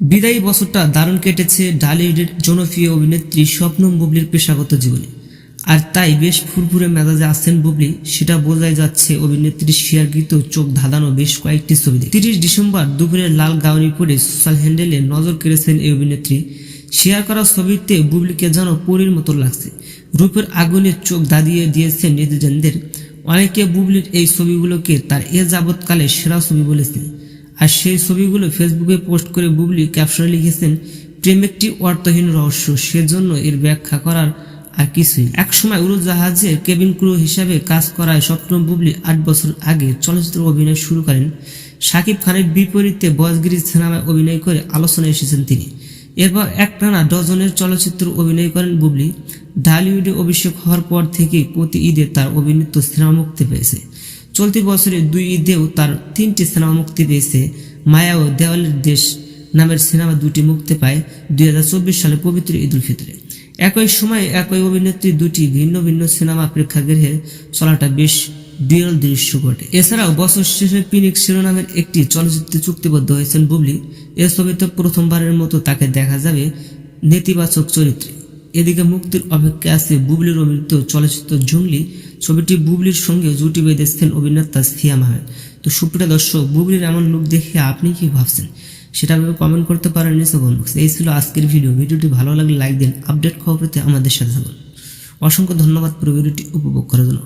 বিদায়ী বছরটা দারুণ কেটেছে ডালিউডের জনপ্রিয় অভিনেত্রী স্বপ্নম বুবলির পেশাগত জীবনে। আর তাই বেশ ফুরফুরে মেজাজে আছেন বুবলি, সেটা বোঝাই যাচ্ছে অভিনেত্রীর শেয়ারকৃত চোখ ধাঁধানো বেশ কয়েকটি ছবি তিরিশ ডিসেম্বর দুপুরে লাল গাউনি পরে সোশ্যাল হ্যান্ডেলে নজর কেড়েছেন এই অভিনেত্রী। শেয়ার করা ছবিতে বুবলিকে যেন পরীর মতো লাগছে। রূপের আগুনে চোখ দাঁড়িয়ে দিয়েছেন নেটিজেনদের। অনেকে বুবলির এই ছবিগুলোকে তার এ যাবৎকালে সেরা ছবি বলেছেন। আর সেই ছবিগুলো ফেসবুকে পোস্ট করে বুবলি ক্যাপশনে লিখেছেন, প্রেম একটি অর্থহীন রহস্য, সেজন্য এর ব্যাখ্যা করার আর কিছুই একসময় উড়োজাহাজের কেবিন ক্রু হিসাবে কাজ করায় স্বপ্ন বুবলি আট বছর আগে চলচ্চিত্র অভিনয় শুরু করেন। শাকিব খানের বিপরীতে বয়সগিরি সিনেমায় অভিনয় করে আলোচনায় এসেছেন তিনি। এরপর একটানা ডজনের চলচ্চিত্র অভিনয় করেন বুবলি। ঢালিউডে অভিষেক হওয়ার পর থেকে প্রতি ঈদে তার অভিনীত সিনেমা মুক্তি পেয়েছে। চলতি বছরে দুই ঈদেও তার তিনটি সিনেমা মুক্তি পেয়েছে। মায়া ও দেওয়ালের দেশ নামের সিনেমা দুটি মুক্তি পায় দুই হাজার চব্বিশ সালে পবিত্র ঈদ উল ফিতরে। একই সময়ে একই অভিনেত্রী দুটি ভিন্ন ভিন্ন সিনেমা প্রেক্ষাগৃহে চলাটা বেশ বিরল দৃশ্য ঘটে এছাড়াও বছর শেষে পিনিক শিরোনামের একটি চলচ্চিত্রে চুক্তিবদ্ধ হয়েছেন বুবলি। এ ছবিতে প্রথমবারের মতো তাকে দেখা যাবে নেতিবাচক চরিত্রে। এদিকে মুক্তির অপেক্ষায় আছে বুবলির অভিনীত চলচ্চিত্র জঙ্গলি ছবিটি বুবলির সঙ্গে জুটি বেঁধেছেন অভিনেতা সিয়া মাহমেদ। তো সুপ্রিয় দর্শক, বুবলির এমন লুক দেখে আপনি কি ভাবছেন? সেটা আপনি কমেন্ট করতে পারেন নিচে বক্সে এই ছিল আজকের ভিডিও ভিডিওটি ভালো লাগলে লাইক দিন আপডেট খবর পেতে আমাদের সাথে থাকুন। অসংখ্য ধন্যবাদ পুরো ভিডিওটি উপভোগ করার জন্য।